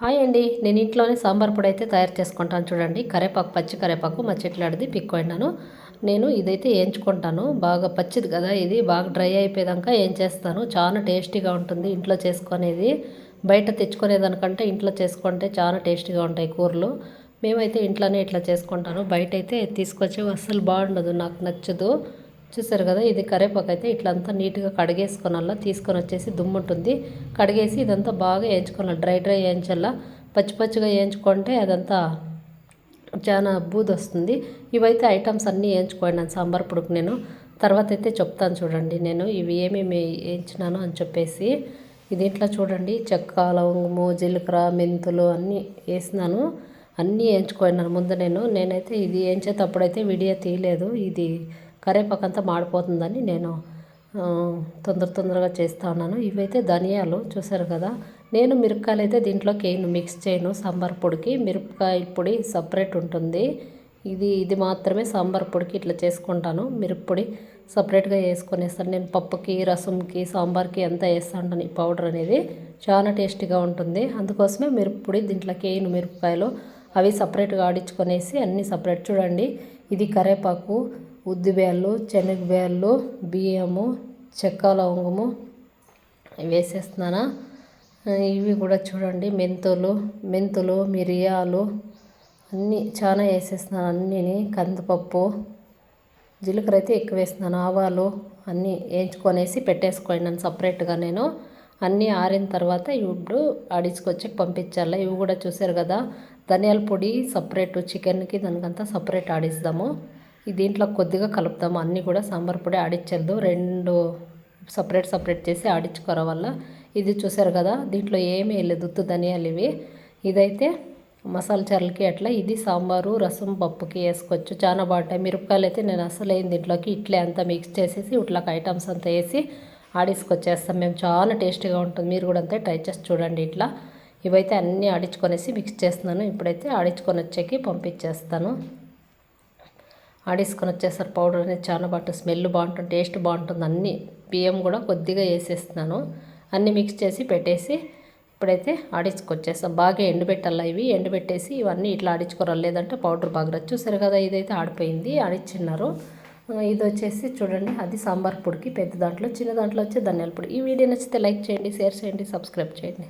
Hi అండి. నేను ఇంట్లోనే సాంబార్ పొడి అయితే తయారు చేసుకుంటాను చూడండి. కరేపాకు పచ్చి కరేపాకు మా చెట్లాడిది పిక్కోయినాను నేను ఇదైతే వేయించుకుంటాను బాగా పచ్చిది కదా ఇది. బాగా డ్రై అయిపోయేదాకా ఏం చేస్తాను చాలా టేస్టీగా ఉంటుంది ఇంట్లో చేసుకునేది. బయట తెచ్చుకునేదానికంటే ఇంట్లో చేసుకుంటే చాలా టేస్టీగా ఉంటాయి కూరలు. మేమైతే ఇంట్లోనే ఇట్లా చేసుకుంటాను. బయట అయితే తీసుకొచ్చి అస్సలు బాగుండదు. నాకు నచ్చదు. చూసారు కదా ఇది కరేపాకు అయితే ఇట్లంతా నీట్గా కడిగేసుకొనల్లా తీసుకొని వచ్చేసి దుమ్ముంటుంది. కడిగేసి ఇదంతా బాగా వేయించుకోవాలి డ్రై డ్రై వేయించల్లా పచ్చి పచ్చిగా వేయించుకుంటే అదంతా చాలా బూది వస్తుంది. ఇవైతే ఐటమ్స్ అన్నీ వేయించుకోండి సాంబార్ పొడుకు నేను. తర్వాత అయితే చెప్తాను చూడండి నేను ఇవి ఏమేమి వేయించినాను అని చెప్పేసి. ఇది ఇట్లా చూడండి చెక్క లవంగము జీలకర్ర మెంతులు అన్నీ వేసినాను. అన్నీ వేయించుకోన్నాను ముందు నేను. నేనైతే ఇది వేయించేటప్పుడైతే వీడియో తీయలేదు. ఇది కరేపాకు అంతా మాడిపోతుందని నేను తొందర తొందరగా చేస్తూ ఉన్నాను. ఇవైతే ధనియాలు చూసారు కదా? నేను మిరపకాయలు అయితే దీంట్లోకి వేయను మిక్స్ చేయను. సాంబార్ పొడికి మిరపకాయ పొడి సపరేట్ ఉంటుంది. ఇది ఇది మాత్రమే సాంబార్ పొడికి ఇట్లా చేసుకుంటాను. మిరప్పొడి సపరేట్గా వేసుకొనేస్తాను. నేను పప్పుకి రసంకి సాంబార్కి ఎంత ఉంటాను ఈ పౌడర్ అనేది చాలా టేస్టీగా ఉంటుంది. అందుకోసమే మిరప్పొడి దీంట్లోకి వేయను మిరపకాయలు అవి సపరేట్గా ఆడించుకొనేసి అన్నీ సపరేట్ చూడండి. ఇది కరేపాకు ఉద్ది ఉద్దిబేళ్ళు బ్యాళ్ళు బియ్యము చెక్క లవంగము వేసేస్తున్నాను? ఇవి కూడా చూడండి. మెంతులు మెంతులు మిరియాలు అన్నీ చాలా వేసేస్తున్నాను అన్నీ కందిపప్పు జీలకర్ర అయితే ఎక్కువ వేస్తున్నాను. ఆవాలు అన్నీ వేయించుకొనేసి పెట్టేసుకున్నాను సపరేట్గా నేను. అన్నీ ఆరిన తర్వాత ఇప్పుడు ఆడించుకొచ్చి పంపించాలి. ఇవి కూడా చూసారు కదా ధనియాల పొడి సపరేట్ చికెన్కి దానికంతా సపరేట్ ఆడిస్తాము. దీంట్లో కొద్దిగా కలుపుతాము. అన్నీ కూడా సాంబార్ పొడి ఆడించద్దు రెండు సపరేట్ సపరేట్ చేసి ఆడించుకోవడం వల్ల ఇది చూసారు కదా దీంట్లో ఏమీ లేదు. దుత్తు ధనియాలు ఇవి. ఇదైతే మసాలా చర్లకి అట్లా ఇది సాంబారు రసం పప్పుకి వేసుకోవచ్చు. చాలా బాగుంటాయి. మిరపకాయలు అయితే నేను అసలు అయింది దీంట్లోకి ఇట్లే అంతా మిక్స్ చేసేసి ఇట్లకి ఐటమ్స్ అంతా వేసి ఆడించుకొచ్చేస్తాం మేము చాలా టేస్టీగా ఉంటుంది. మీరు కూడా అంతే ట్రై చేసి చూడండి ఇట్లా. ఇవైతే అన్నీ ఆడించుకొనేసి మిక్స్ చేస్తున్నాను. ఇప్పుడైతే ఆడించుకొని వచ్చేకి పంపించేస్తాను. ఆడేసుకొని వచ్చేసరి పౌడర్ అనేది చాలా బాగుంటుంది. స్మెల్ బాగుంటుంది టేస్ట్ బాగుంటుంది. అన్నీ బియ్యం కూడా కొద్దిగా వేసేస్తున్నాను. అన్నీ మిక్స్ చేసి పెట్టేసి ఇప్పుడైతే ఆడించుకొచ్చేస్తాం బాగా ఎండబెట్టాలా ఇవి. ఎండబెట్టేసి ఇవన్నీ ఇట్లా ఆడించుకోరాలి. లేదంటే పౌడర్ బాగా రచ్చు సరే కదా ఇదైతే ఆడిపోయింది. ఆడిచ్చిన్నారు. ఇది వచ్చేసి చూడండి. అది సాంబార్ పొడికి పెద్ద దాంట్లో చిన్న దాంట్లో వచ్చే ధనియాల పొడి. ఈ వీడియో నచ్చితే లైక్ చేయండి షేర్ చేయండి సబ్స్క్రైబ్ చేయండి.